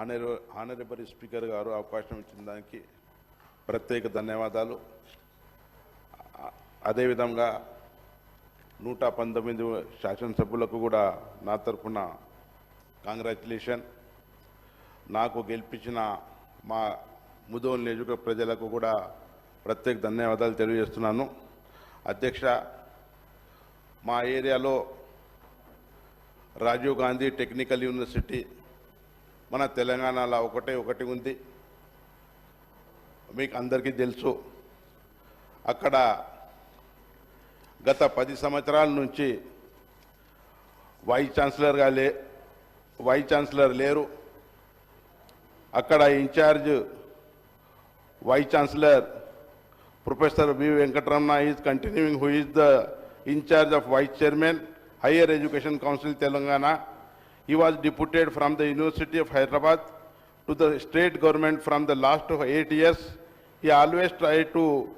Honour honourable speaker గారు అవకాశం ఇచ్చిన దానికి ప్రత్యేక ధన్యవాదాలు. అదేవిధంగా నూట పంతొమ్మిది శాసనసభ్యులకు కూడా నా తరఫున కాంగ్రాచులేషన్ నాకు గెలిపించిన మా ముదోల్ నియోజక ప్రజలకు కూడా ప్రత్యేక ధన్యవాదాలు తెలియజేస్తున్నాను. అధ్యక్ష మా ఏరియాలో రాజీవ్ గాంధీ టెక్నికల్ యూనివర్సిటీ మన తెలంగాణలో ఒకటే ఒకటి ఉంది. మీకు అందరికీ తెలుసు. అక్కడ గత పది సంవత్సరాల నుంచి వైస్ ఛాన్సలర్గా లే వైస్ ఛాన్సలర్ లేరు. అక్కడ incharge vice chancellor professor V Venkataramana is continuing who is the incharge of vice chairman higher education council Telangana. He was deputed from the University of Hyderabad to the state government from the last of eight years. He always tried to,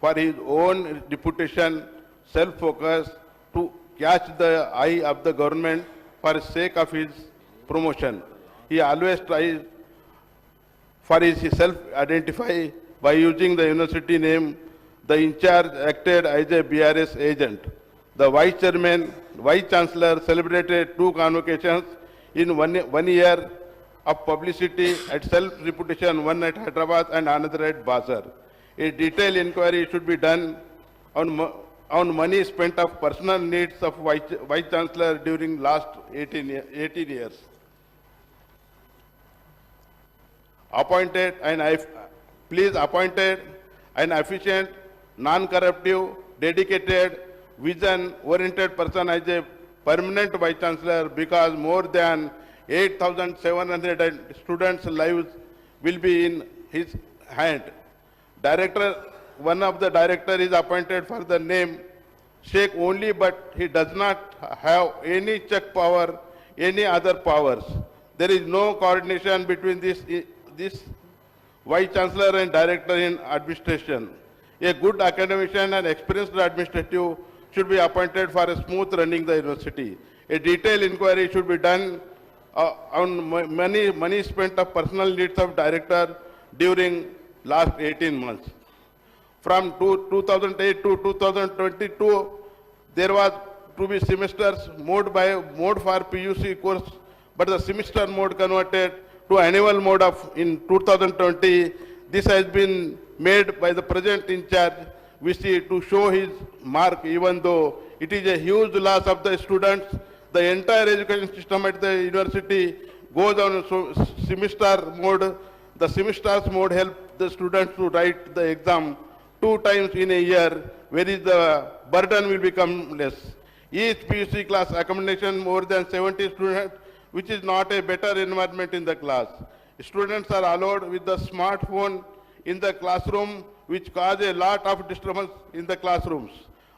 for his own deputation, self-focus, to catch the eye of the government for sake of his promotion. He always tries for his self-identify by using the university name, the in-charge acted as a BRS agent. The vice chairman, vice chancellor celebrated two convocations in one, one year of publicity at self-reputation, one at Hyderabad and another at Basar. A detailed inquiry should be done on, on money spent of personal needs of vice, vice chancellor during last 18, 18 years. appointed and please appointed an efficient, non-corruptive, dedicated, vision-oriented person as a permanent vice chancellor because more than 8,700 students' lives will be in his hand. Director, one of the director is appointed for the name Sheikh only, but he does not have any check power, any other powers. There is no coordination between this, this vice chancellor and director in administration. A good academician and experienced administrative should be appointed for a smooth running the university. A detailed inquiry should be done uh, on money, money spent of personal needs of director during last 18 months. From two- 2008 to 2022, there was to be semesters mode by mode for PUC course, but the semester mode converted to annual mode of in 2020. This has been made by the present in charge, which is to show his mark, even though it is a huge loss of the students. The entire education system at the university goes on so semester mode. The semesters mode help the students to write the exam two times in a year, whereas the burden will become less. Each PUC class accommodation more than 70 students, which is not a better environment in the class. Students are allowed with the smartphone in the classroom, which cause a lot of disturbance in the classrooms.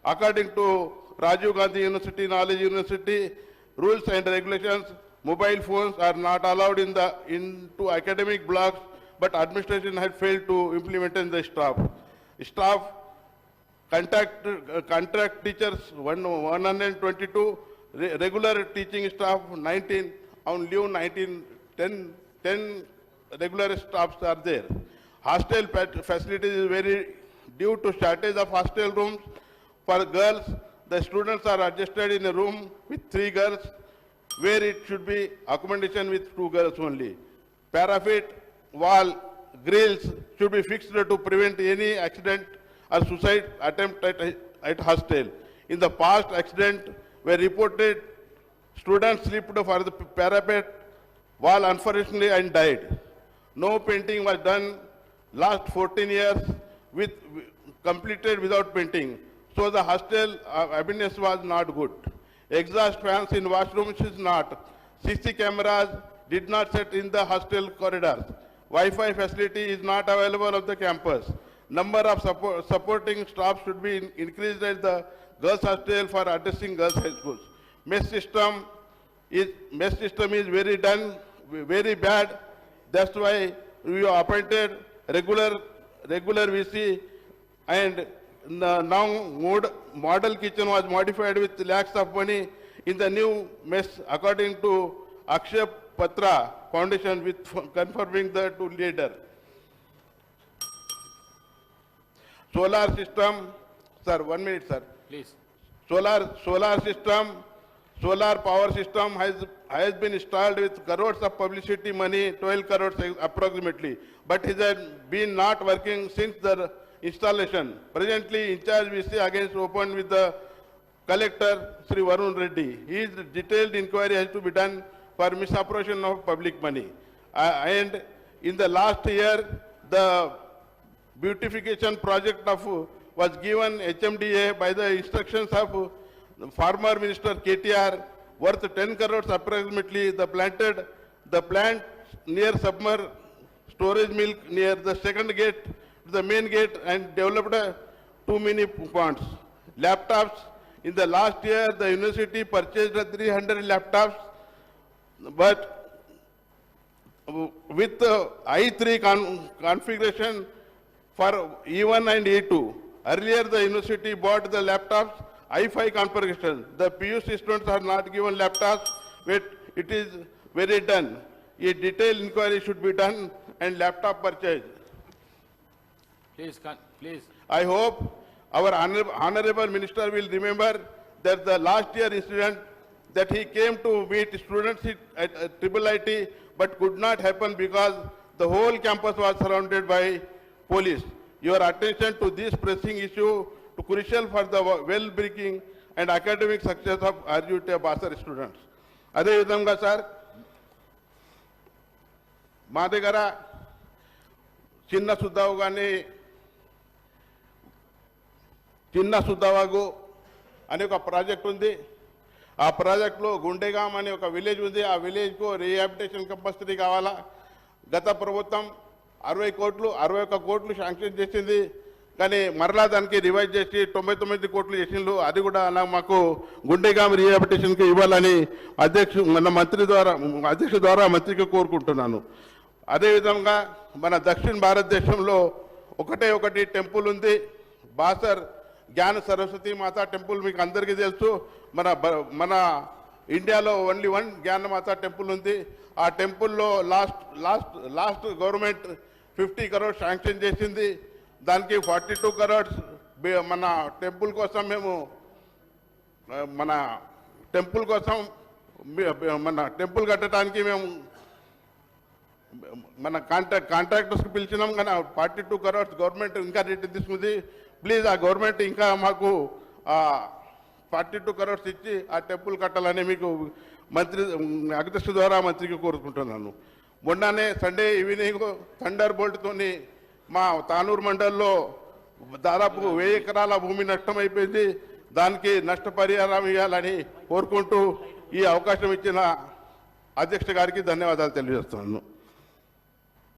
According to Rajiv Gandhi University, Knowledge University, rules and regulations, mobile phones are not allowed in the, into academic blocks, but administration had failed to implement in the staff. Staff Contact, uh, contract teachers, 122, re- regular teaching staff, 19, on leave 19, 10, 10 regular staffs are there. Hostel facilities is very, due to shortage of hostel rooms for girls, the students are adjusted in a room with three girls, where it should be accommodation with two girls only. Parapet, wall, grills should be fixed to prevent any accident or suicide attempt at, at hostel. In the past, accident were reported, students slipped for the parapet wall unfortunately and died. No painting was done last 14 years with, completed without painting. So the hostel uh, happiness was not good. Exhaust fans in washrooms is not. CC cameras did not set in the hostel corridors. Wi-Fi facility is not available of the campus. Number of support, supporting staff should be in- increased at the girls hostel for addressing girls high schools. Mess system is, mess system is very done, very bad. That's why we appointed regular, regular VC and the now mod, model kitchen was modified with lakhs of money in the new mess according to Akshay Patra Foundation with confirming the to leader. Solar system, sir, one minute, sir. Please. Solar, solar system, solar power system has, has been installed with crores of publicity money, 12 crores approximately, but it has been not working since the installation. Presently, in charge VC against opened with the collector, Sri Varun Reddy. His detailed inquiry has to be done for misappropriation of public money. Uh, and in the last year, the beautification project of, was given HMDA by the instructions of former Minister KTR worth 10 crores approximately. The planted, the plant near submer storage milk near the second gate, the main gate and developed too many ponds. Laptops, in the last year, the university purchased uh, 300 laptops, but with uh, I3 con- configuration for E1 and E2. Earlier, the university bought the laptops, I5 configuration. The PUC students are not given laptops, but it is very done. A detailed inquiry should be done and laptop purchase. Please, please. I hope our honorable minister will remember that the last year incident that he came to meet students at at Triple IT but could not happen because the whole campus was surrounded by police. Your attention to this pressing issue to crucial for the well-being and success of of RUT Basar students అదేవిధంగా sir మా దగ్గర చిన్న సుద్దావు కానీ చిన్న సుద్దావాగు అనే ఒక project ఉంది. ఆ ప్రాజెక్టులో గుండెగాం అనే ఒక విలేజ్ ఉంది. ఆ విలేజ్కు రీహాబిటేషన్ కంపల్సరీ కావాలా? గత ప్రభుత్వం అరవై కోట్లు అరవై ఒక్క కోట్లు శాంక్షన్ చేసింది. కానీ మరలా దానికి రివైజ్ చేసి తొంభై తొమ్మిది కోట్లు చేసిండ్రు. అది కూడా నాకు మాకు గుండెగామి రీహాబిటేషన్కి ఇవ్వాలని అధ్యక్షు మన మంత్రి ద్వారా అధ్యక్షు ద్వారా మంత్రికి కోరుకుంటున్నాను. అదేవిధంగా మన దక్షిణ భారతదేశంలో ఒకటే ఒకటి టెంపుల్ ఉంది. బాసర్ జ్ఞాన సరస్వతి మాతా టెంపుల్ మీకు అందరికీ తెలుసు. మన మన ఇండియాలో ఓన్లీ వన్ జ్ఞానమాత టెంపుల్ ఉంది. ఆ టెంపుల్లో last last last government fifty crore sanction చేసింది. దానికి ఫార్టీ టూ కరోడ్స్ మన టెంపుల్ కోసం మేము మన టెంపుల్ కోసం మన టెంపుల్ కట్టడానికి మేము మన కాంట్రాక్ట్ కాంట్రాక్టర్స్కి పిలిచినాం కానీ ఫార్టీ టూ కరోడ్స్ గవర్నమెంట్ ఇంకా రేట్ తీసుకుంది. ప్లీజ్ ఆ గవర్నమెంట్ ఇంకా మాకు ఫార్టీ టూ కరోడ్స్ ఇచ్చి ఆ టెంపుల్ కట్టాలని మీకు మంత్రి అగ్రస్ ద్వారా మంత్రికి కోరుకుంటున్నాను. మొన్ననే సండే ఈవినింగ్ థండర్ బోల్ట్తోని మా తానూరు మండల్లో దాదాపు వెయ్యి ఎకరాల భూమి నష్టం అయిపోయింది. దానికి నష్టపరిహారం ఇవ్వాలని కోరుకుంటూ ఈ అవకాశం ఇచ్చిన అధ్యక్ష గారికి ధన్యవాదాలు తెలియజేస్తున్నాను.